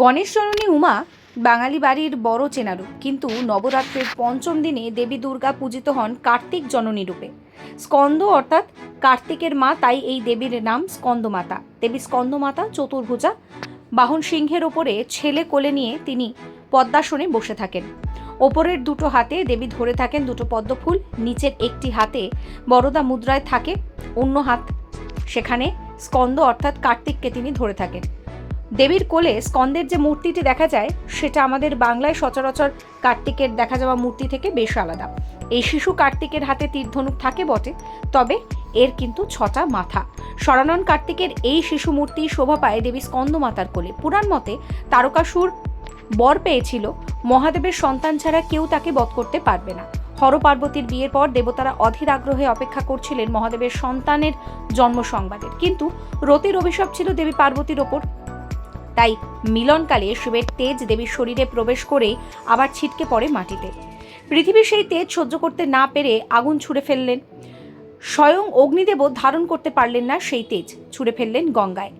গণেশ জননী উমা বাঙালি বাড়ির বড় চেনারূপ। কিন্তু নবরাত্রির পঞ্চম দিনে দেবী দুর্গা পূজিত হন কার্তিক জননী রূপে। স্কন্দ অর্থাৎ কার্তিকের মা, তাই এই দেবীর নাম স্কন্দমাতা। দেবী স্কন্দমাতা, চতুর্ভুজা, বাহন সিংহের ওপরে ছেলে কোলে নিয়ে তিনি পদ্মাসনে বসে থাকেন। ওপরের দুটো হাতে দেবী ধরে থাকেন দুটো পদ্মফুল, নিচের একটি হাতে বরদা মুদ্রায় থাকে, অন্য হাত সেখানে স্কন্দ অর্থাৎ কার্তিককে তিনি ধরে থাকেন। দেবীর কোলে স্কন্দের যে মূর্তিটি দেখা যায়, সেটা আমাদের বাংলায় সচরাচর কার্তিকের দেখা যাওয়া মূর্তি থেকে বেশ আলাদা। এই শিশু কার্তিকের হাতে তীরধনুক থাকে বটে, তবে এর কিন্তু ছটা মাথা। সরানন কার্তিকের এই শিশু মূর্তি শোভা পায় দেবী স্কন্দমাতার কোলে। পুরাণ মতে তারকাসুর বর পেয়েছিল, মহাদেবের সন্তান ছাড়া কেউ তাকে বধ করতে পারবে না। হর পার্বতীর বিয়ের পর দেবতারা অধীর আগ্রহে অপেক্ষা করছিলেন মহাদেবের সন্তানের জন্ম সংবাদের কিন্তু রতির অভিশাপ ছিল দেবী পার্বতীর ওপর। তাই মিলনকালে শিবের তেজ দেবীর শরীরে প্রবেশ করে আবার ছিটকে পড়ে মাটিতে। পৃথিবী সেই তেজ সহ্য করতে না পেরে আগুন ছুঁড়ে ফেললেন। স্বয়ং অগ্নিদেবও ধারণ করতে পারলেন না সেই তেজ, ছুঁড়ে ফেললেন গঙ্গায়।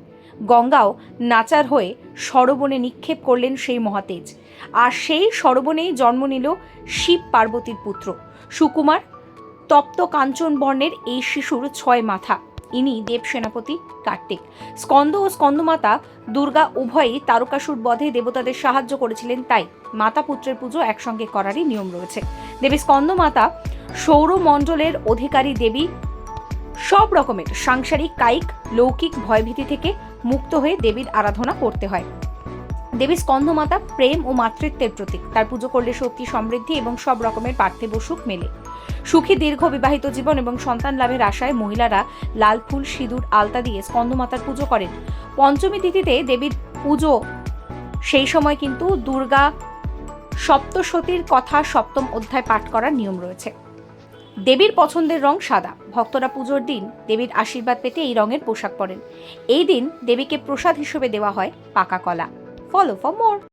গঙ্গাও নাচার হয়ে সরবনে নিক্ষেপ করলেন সেই মহাতেজ। আর সেই সরবনেই জন্ম নিল শিব পার্বতীর পুত্র। সুকুমার তপ্ত কাঞ্চন বর্ণের এই শিশুর ছয় মাথা। ইনি দেব সেনাপতি কার্তিক। স্কন্দ ও স্কন্দমাতা দুর্গা উভয়ই তারকাসুর বধে দেবতাদের সাহায্য করেছিলেন, তাই মাতা পুত্রের পুজো একসঙ্গে করারই নিয়ম রয়েছে। দেবী স্কন্দমাতা সৌরমণ্ডলের অধিকারী দেবী সব রকমের সাংসারিক, কায়িক, লৌকিক ভয়ভীতি থেকে মুক্ত হয়ে দেবীর আরাধনা করতে হয়। দেবী স্কন্দমাতা প্রেম ও মাতৃত্বের প্রতীক। তার পুজো করলে শক্তি, সমৃদ্ধি এবং সব রকমের পার্থিব সুখ মেলে। সুখী, দীর্ঘ বিবাহিত জীবন এবং সন্তান লাভের আশায় মহিলারা লাল ফুল, সিঁদুর, আলতা দিয়ে স্কন্দমাতার পুজো করেন। পঞ্চমী তিথিতে দেবীর পুজো সেই সময় কিন্তু দুর্গা সপ্তসতীর কথা সপ্তম অধ্যায় পাঠ করার নিয়ম রয়েছে। দেবীর পছন্দের রং সাদা। ভক্তরা পুজোর দিন দেবীর আশীর্বাদ পেতে এই রঙের পোশাক পরেন। এই দিন দেবীকে প্রসাদ হিসেবে দেওয়া হয় পাকা কলা। Follow for more.